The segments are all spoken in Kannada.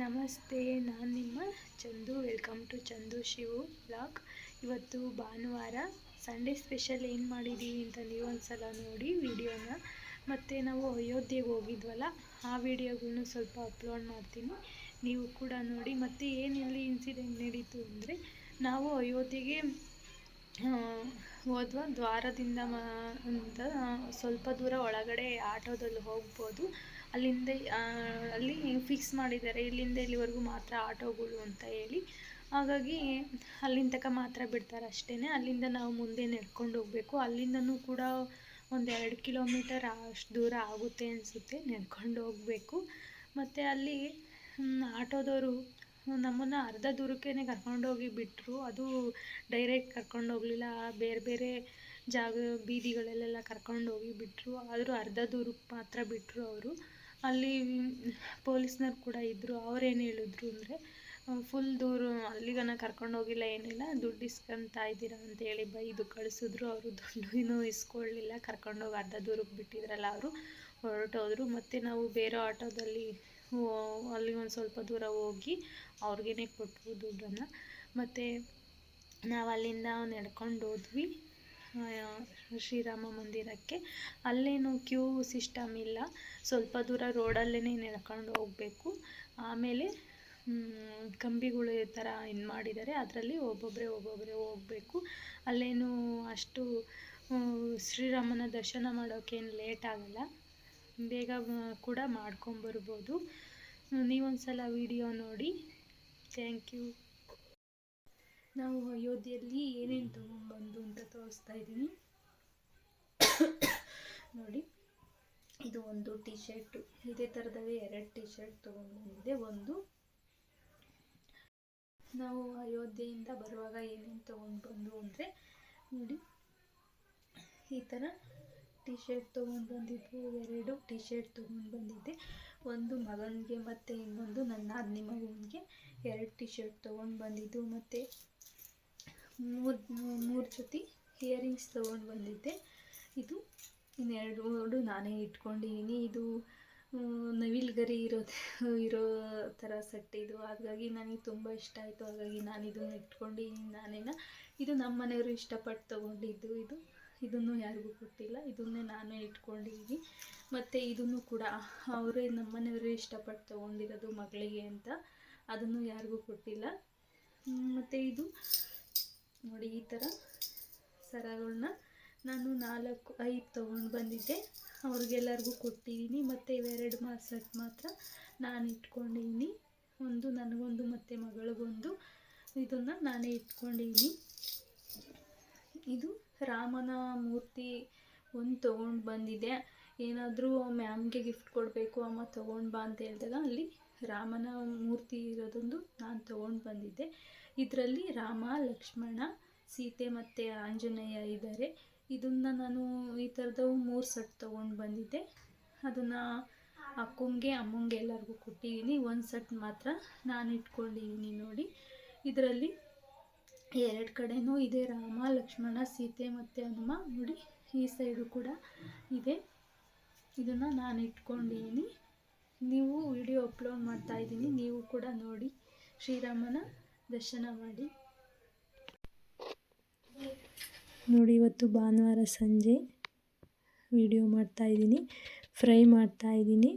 ನಮಸ್ತೆ, ನಾನು ನಿಮ್ಮ Chandu. Welcome to Chandu Shivu blog. ಇವತ್ತು ಭಾನುವಾರ, ಸಂಡೇ ಸ್ಪೆಷಲ್ ಏನು ಮಾಡಿದ್ದೀವಿ ಅಂತ ನೀವು ಒಂದ್ಸಲ ನೋಡಿ ವಿಡಿಯೋನ. ಮತ್ತು ನಾವು ಅಯೋಧ್ಯೆಗೆ ಹೋಗಿದ್ವಲ್ಲ, ಆ ವಿಡಿಯೋಗಳ್ನು ಸ್ವಲ್ಪ ಅಪ್ಲೋಡ್ ಮಾಡ್ತೀನಿ. ನೀವು ಕೂಡ ನೋಡಿ. ಮತ್ತು ಏನೆಲ್ಲಿ ಇನ್ಸಿಡೆಂಟ್ ನಡೀತು ಅಂದರೆ, ನಾವು ಅಯೋಧ್ಯೆಗೆ ಹೋದ್ವ. ದ್ವಾರದಿಂದ ಅಂತ ಸ್ವಲ್ಪ ದೂರ ಒಳಗಡೆ ಆಟೋದಲ್ಲಿ ಹೋಗ್ಬೋದು. ಅಲ್ಲಿಂದ ಅಲ್ಲಿ ಫಿಕ್ಸ್ ಮಾಡಿದ್ದಾರೆ. ಇಲ್ಲಿಂದ ಇಲ್ಲಿವರೆಗೂ ಮಾತ್ರ ಆಟೋಗಳು ಅಂತ ಹೇಳಿ. ಹಾಗಾಗಿ ಅಲ್ಲಿನ ತನಕ ಮಾತ್ರ ಬಿಡ್ತಾರೆ ಅಷ್ಟೇ ಅಲ್ಲಿಂದ ನಾವು ಮುಂದೆ ನಡ್ಕೊಂಡು ಹೋಗಬೇಕು. ಅಲ್ಲಿಂದನೂ ಕೂಡ ಒಂದು ಎರಡು ಕಿಲೋಮೀಟರ್ ಅಷ್ಟು ದೂರ ಆಗುತ್ತೆ ಅನಿಸುತ್ತೆ ನಡ್ಕೊಂಡು ಹೋಗಬೇಕು. ಮತ್ತು ಅಲ್ಲಿ ಆಟೋದವರು ನಮ್ಮನ್ನು ಅರ್ಧ ದೂರಕ್ಕೇ ಕರ್ಕೊಂಡೋಗಿ ಬಿಟ್ಟರು ಅದು ಡೈರೆಕ್ಟ್ ಕರ್ಕೊಂಡು ಹೋಗಲಿಲ್ಲ. ಬೇರೆ ಬೇರೆ ಜಾಗ ಬೀದಿಗಳಲ್ಲೆಲ್ಲ ಕರ್ಕೊಂಡೋಗಿ ಬಿಟ್ಟರು ಆದರೂ ಅರ್ಧ ದೂರಕ್ಕೆ ಮಾತ್ರ ಬಿಟ್ಟರು ಅವರು. ಅಲ್ಲಿ ಪೊಲೀಸ್ನವ್ರು ಕೂಡ ಇದ್ದರು ಅವ್ರೇನು ಹೇಳಿದ್ರು ಅಂದರೆ ಫುಲ್ ದೂರ ಅಲ್ಲಿಗನ ಕರ್ಕೊಂಡೋಗಿಲ್ಲ ಏನಿಲ್ಲ, ದುಡ್ಡು ಇಸ್ಕೊತಾ ಇದ್ದೀರಾ ಅಂತೇಳಿ ಬೈದು ಕಳಿಸಿದ್ರು ಅವರು. ದುಡ್ಡು ಇನ್ನೂ ಇಸ್ಕೊಳ್ಳಿಲ್ಲ ಕರ್ಕೊಂಡೋಗಿ ಅರ್ಧ ದೂರಕ್ಕೆ ಬಿಟ್ಟಿದ್ರಲ್ಲ ಅವರು. ಹೊರಟೋದ್ರು ಮತ್ತು ನಾವು ಬೇರೆ ಆಟೋದಲ್ಲಿ ಅಲ್ಲಿ ಒಂದು ಸ್ವಲ್ಪ ದೂರ ಹೋಗಿ ಅವ್ರಿಗೇ ಕೊಟ್ಟರು ದುಡ್ಡನ್ನು. ಮತ್ತು ನಾವು ಅಲ್ಲಿಂದ ನಡ್ಕೊಂಡು ಹೋದ್ವಿ ಶ್ರೀರಾಮ ಮಂದಿರಕ್ಕೆ. ಅಲ್ಲೇನು ಕ್ಯೂ ಸಿಸ್ಟಮ್ ಇಲ್ಲ. ಸ್ವಲ್ಪ ದೂರ ರೋಡಲ್ಲೇ ನಡ್ಕೊಂಡು ಹೋಗಬೇಕು. ಆಮೇಲೆ ಕಂಬಿಗಳು ಈ ಥರ ಇದು ಮಾಡಿದ್ದಾರೆ. ಅದರಲ್ಲಿ ಒಬ್ಬೊಬ್ಬರೇ ಒಬ್ಬೊಬ್ಬರೇ ಹೋಗಬೇಕು. ಅಲ್ಲೇನು ಅಷ್ಟು ಶ್ರೀರಾಮನ ದರ್ಶನ ಮಾಡೋಕ್ಕೇನು ಲೇಟ್ ಆಗಲ್ಲ. ಬೇಗ ಕೂಡ ಮಾಡ್ಕೊಂಬರ್ಬೋದು ನೀವೊಂದು ಸಲ ವಿಡಿಯೋ ನೋಡಿ. Thank you. ನಾವು ಅಯೋಧ್ಯೆಯಲ್ಲಿ ಏನೇನು ತೊಗೊಂಡ್ಬಂದು ಅಂತ ತೋರಿಸ್ತಾ ಇದ್ದೀನಿ. ನೋಡಿ. ಇದು ಒಂದು ಟಿ ಶರ್ಟು ಇದೇ ಥರದವೇ ಎರಡು ಟಿ ಶರ್ಟ್ ತೊಗೊಂಡು ಬಂದಿದೆ. ಒಂದು ನಾವು ಅಯೋಧ್ಯೆಯಿಂದ ಬರುವಾಗ ಏನೇನು ತೊಗೊಂಡು ಬಂದು ಅಂದರೆ ನೋಡಿ, ಈ ಥರ ಟಿ ಶರ್ಟ್ ತೊಗೊಂಡು ಬಂದಿದ್ದು, ಎರಡು ಟಿ ಶರ್ಟ್ ತೊಗೊಂಡು ಬಂದಿದ್ದೆ. ಒಂದು ಮಗನಿಗೆ ಮತ್ತು ಇನ್ನೊಂದು ನನ್ನ ನಾದಿನಿ ಮಗನಿಗೆ ಎರಡು ಟಿ ಶರ್ಟ್ ತೊಗೊಂಡು ಬಂದಿದ್ದು. ಮತ್ತು ಮೂರು ಮೂರು ಜೊತೆ ಇಯರಿಂಗ್ಸ್ ತೊಗೊಂಡು ಬಂದಿದ್ದೆ. ಇದು ಇನ್ನೆರಡು ನಾನೇ ಇಟ್ಕೊಂಡಿದ್ದೀನಿ ಇದು ನವಿಲು ಗರಿ ಇರೋ ಇರೋ ಥರ ಇದು. ಹಾಗಾಗಿ ನನಗೆ ತುಂಬ ಇಷ್ಟ ಆಯಿತು. ಹಾಗಾಗಿ ನಾನು ಇದನ್ನು ಇಟ್ಕೊಂಡಿದ್ದೀನಿ ನಾನೇನ. ಇದು ನಮ್ಮ ಮನೆಯವರು ಇಷ್ಟಪಟ್ಟು ತೊಗೊಂಡಿದ್ದು ಇದು. ಇದನ್ನು ಯಾರಿಗೂ ಕೊಟ್ಟಿಲ್ಲ. ಇದನ್ನೇ ನಾನೇ ಇಟ್ಕೊಂಡಿದ್ದೀನಿ ಮತ್ತು ಇದನ್ನು ಕೂಡ ಅವರೇ ನಮ್ಮ ಮನೆಯವರು ಇಷ್ಟಪಟ್ಟು ತೊಗೊಂಡಿರೋದು ಮಗಳಿಗೆ ಅಂತ. ಅದನ್ನು ಯಾರಿಗೂ ಕೊಟ್ಟಿಲ್ಲ. ಮತ್ತು ಇದು, ನೋಡಿ ಈ ಥರ ಸರಗಳನ್ನ ನಾನು ನಾಲ್ಕು, ಐದು ತೊಗೊಂಡು ಬಂದಿದ್ದೆ. ಅವ್ರಿಗೆಲ್ಲರಿಗೂ ಕೊಟ್ಟಿದ್ದೀನಿ ಮತ್ತು ಇವೆರಡು ಮಾಸಕ್ಕೆ ಮಾತ್ರ ನಾನು ಇಟ್ಕೊಂಡಿದ್ದೀನಿ ಒಂದು ನನಗೊಂದು ಮತ್ತು ಮಗಳಿಗೊಂದು. ಇದನ್ನು ನಾನೇ ಇಟ್ಕೊಂಡಿದ್ದೀನಿ ಇದು ರಾಮನ ಮೂರ್ತಿ ಒಂದು ತೊಗೊಂಡು ಬಂದಿದೆ. ಏನಾದರೂ ಮ್ಯಾಮ್ಗೆ ಗಿಫ್ಟ್ ಕೊಡಬೇಕು, ಅಮ್ಮ ತೊಗೊಂಡು ಬಾ ಅಂತ ಹೇಳಿದಾಗ ಅಲ್ಲಿ ರಾಮನ ಮೂರ್ತಿ ಇರೋದೊಂದು ನಾನು ತೊಗೊಂಡು ಬಂದಿದ್ದೆ. ಇದರಲ್ಲಿ ರಾಮ, ಲಕ್ಷ್ಮಣ, ಸೀತೆ ಮತ್ತು ಆಂಜನೇಯ ಇದ್ದಾರೆ ಇದನ್ನು ನಾನು ಈ ಥರದವು ಮೂರು ಸೆಟ್ ತೊಗೊಂಡು ಬಂದಿದ್ದೆ. ಅದನ್ನು ಅಕ್ಕಂಗೆ, ಅಮ್ಮಂಗೆ ಎಲ್ಲರಿಗೂ ಕೊಟ್ಟಿದ್ದೀನಿ ಒಂದು ಸೆಟ್ ಮಾತ್ರ ನಾನು ಇಟ್ಕೊಂಡಿದ್ದೀನಿ ನೋಡಿ. ಇದರಲ್ಲಿ ಎರಡು ಕಡೆಯೂ ಇದೆ ರಾಮ, ಲಕ್ಷ್ಮಣ, ಸೀತೆ ಮತ್ತು ಹನುಮ ನೋಡಿ. ಈ ಸೈಡು ಕೂಡ ಇದೆ. ಇದನ್ನು ನಾನು ಇಟ್ಕೊಂಡಿದ್ದೀನಿ ನೀವು ವಿಡಿಯೋ ಅಪ್ಲೋಡ್ ಮಾಡ್ತಾಯಿದ್ದೀನಿ ನೀವು ಕೂಡ ನೋಡಿ. ಶ್ರೀರಾಮನ ದರ್ಶನ ಮಾಡಿ. ನೋಡಿ, ಇವತ್ತು ಭಾನುವಾರ ಸಂಜೆ ವಿಡಿಯೋ ಮಾಡ್ತಾಯಿದ್ದೀನಿ ಫ್ರೈ ಮಾಡ್ತಾಯಿದ್ದೀನಿ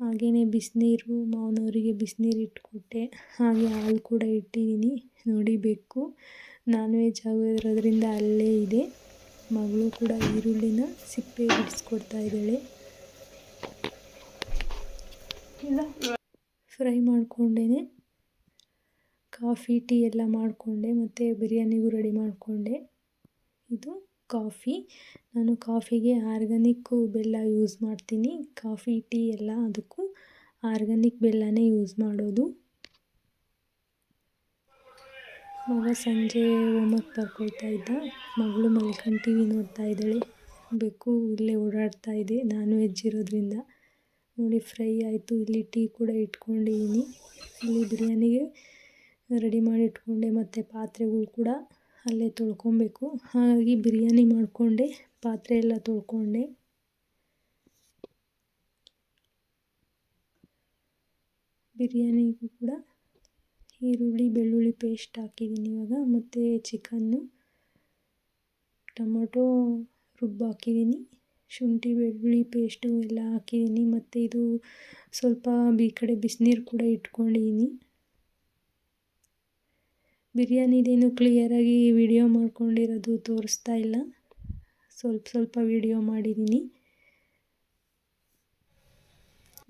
ಹಾಗೆಯೇ ಬಿಸಿನೀರು, ಮಾವನವರಿಗೆ ಬಿಸಿನೀರು ಇಟ್ಕೊಟ್ಟೆ. ಹಾಗೆ ಹಾಲು ಕೂಡ ಇಟ್ಟಿದ್ದೀನಿ, ನೋಡಿ ಬೆಕ್ಕು. ನಾನ್ ವೆಜ್ ಆಗಿರೋದ್ರಿಂದ ಅಲ್ಲೇ ಇದೆ. ಮಗಳು ಕೂಡ ಈರುಳ್ಳಿನ ಸಿಪ್ಪೆ ಬಿಡಿಸ್ಕೊಡ್ತಾ ಇದ್ದಾಳೆ. ಫ್ರೈ ಮಾಡಿಕೊಂಡೇ ಕಾಫಿ, ಟೀ ಎಲ್ಲ ಮಾಡಿಕೊಂಡೆ, ಮತ್ತು ಬಿರಿಯಾನಿಗೂ ರೆಡಿ ಮಾಡಿಕೊಂಡೆ. ಇದು ಕಾಫಿ. ನಾನು ಕಾಫಿಗೆ ಆರ್ಗ್ಯಾನಿಕ್ಕು ಬೆಲ್ಲ ಯೂಸ್ ಮಾಡ್ತೀನಿ. ಕಾಫಿ, ಟೀ ಎಲ್ಲ ಅದಕ್ಕೂ ಆರ್ಗ್ಯಾನಿಕ್ ಬೆಲ್ಲನೇ ಯೂಸ್ ಮಾಡೋದು. ಮಗ ಸಂಜೆ ಹೋಮ್ವರ್ಕ್ ಬರ್ಕೊಳ್ತಾ ಇದ್ದ. ಮಗಳು ಮಲ್ಕೊಂಡು ಟಿ ವಿ ನೋಡ್ತಾ ಇದ್ದಾಳೆ. ಬೆಕ್ಕು ಇಲ್ಲೇ ಓಡಾಡ್ತಾ ಇದೆ. ನಾನ್ ವೆಜ್ ಇರೋದ್ರಿಂದ. ನೋಡಿ, ಫ್ರೈ ಆಯಿತು. ಇಲ್ಲಿ ಟೀ ಕೂಡ ಇಟ್ಕೊಂಡಿದ್ದೀನಿ ಇಲ್ಲಿ ಬಿರಿಯಾನಿಗೆ ರೆಡಿ ಮಾಡಿ ಇಟ್ಕೊಂಡೆ. ಮತ್ತು ಪಾತ್ರೆಗಳು ಕೂಡ ಅಲ್ಲೇ ತೊಳ್ಕೊಬೇಕು. ಹಾಗಾಗಿ ಬಿರಿಯಾನಿ ಮಾಡಿಕೊಂಡೆ, ಪಾತ್ರೆ ಎಲ್ಲ ತೊಳ್ಕೊಂಡೆ. ಬಿರಿಯಾನಿಗೂ ಕೂಡ ಈರುಳ್ಳಿ, ಬೆಳ್ಳುಳ್ಳಿ ಪೇಸ್ಟ್ ಹಾಕಿದ್ದೀನಿ ಇವಾಗ. ಮತ್ತು ಚಿಕನ್ನು ಟೊಮೊಟೊ ರುಬ್ಬು ಹಾಕಿದ್ದೀನಿ. ಶುಂಠಿ, ಬೆಳ್ಳುಳ್ಳಿ ಪೇಸ್ಟು ಎಲ್ಲ ಹಾಕಿದ್ದೀನಿ. ಮತ್ತು ಇದು ಸ್ವಲ್ಪ ಈ ಕಡೆ ಬಿಸಿನೀರು ಕೂಡ ಇಟ್ಕೊಂಡಿದ್ದೀನಿ. ಬಿರಿಯಾನಿದೇನು ಕ್ಲಿಯರಾಗಿ ವಿಡಿಯೋ ಮಾಡ್ಕೊಂಡಿರೋದು ತೋರಿಸ್ತಾ ಇಲ್ಲ. ಸ್ವಲ್ಪ ಸ್ವಲ್ಪ ವಿಡಿಯೋ ಮಾಡಿದ್ದೀನಿ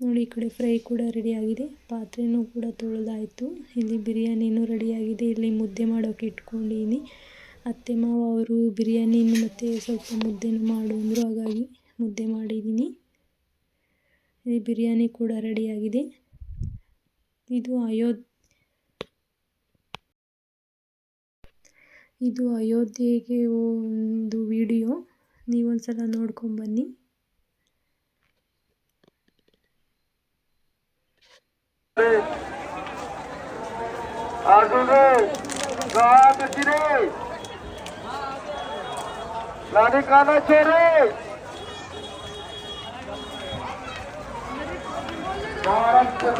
ನೋಡಿ ಈ ಕಡೆ ಫ್ರೈ ಕೂಡ ರೆಡಿಯಾಗಿದೆ ಪಾತ್ರೆನೂ ಕೂಡ ತೊಳೆದಾಯಿತು. ಇಲ್ಲಿ ಬಿರಿಯಾನಿನೂ ರೆಡಿಯಾಗಿದೆ ಇಲ್ಲಿ ಮುದ್ದೆ ಮಾಡೋಕೆ ಇಟ್ಕೊಂಡಿದ್ದೀನಿ ಅತ್ತೆ, ಮಾವ ಅವರು ಬಿರಿಯಾನಿ ಮತ್ತು ಸ್ವಲ್ಪ ಮುದ್ದೆನೂ ಮಾಡು ಅಂದರು ಹಾಗಾಗಿ ಮುದ್ದೆ ಮಾಡಿದ್ದೀನಿ ಇಲ್ಲಿ ಬಿರಿಯಾನಿ ಕೂಡ ರೆಡಿಯಾಗಿದೆ ಇದು ಅಯೋಧ್ಯ ಇದು ಅಯೋಧ್ಯೆಗೆ ಒಂದು ವಿಡಿಯೋ ನೀವೊಂದು ಸಲ ನೋಡ್ಕೊಂಬನ್ನಿ ಅರ್ಜುನ ಗಾದಿಸಿರಿ लाने खाना छोड़े महाराष्ट्र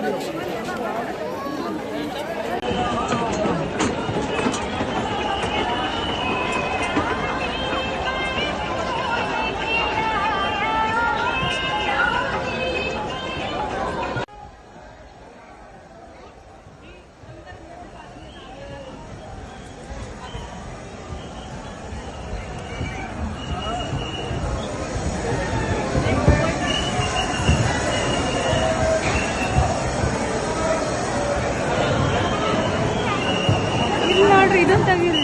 Thank you. ನೋಡ್ರಿ ಇದನ್ನ ತೆಗೀರಿ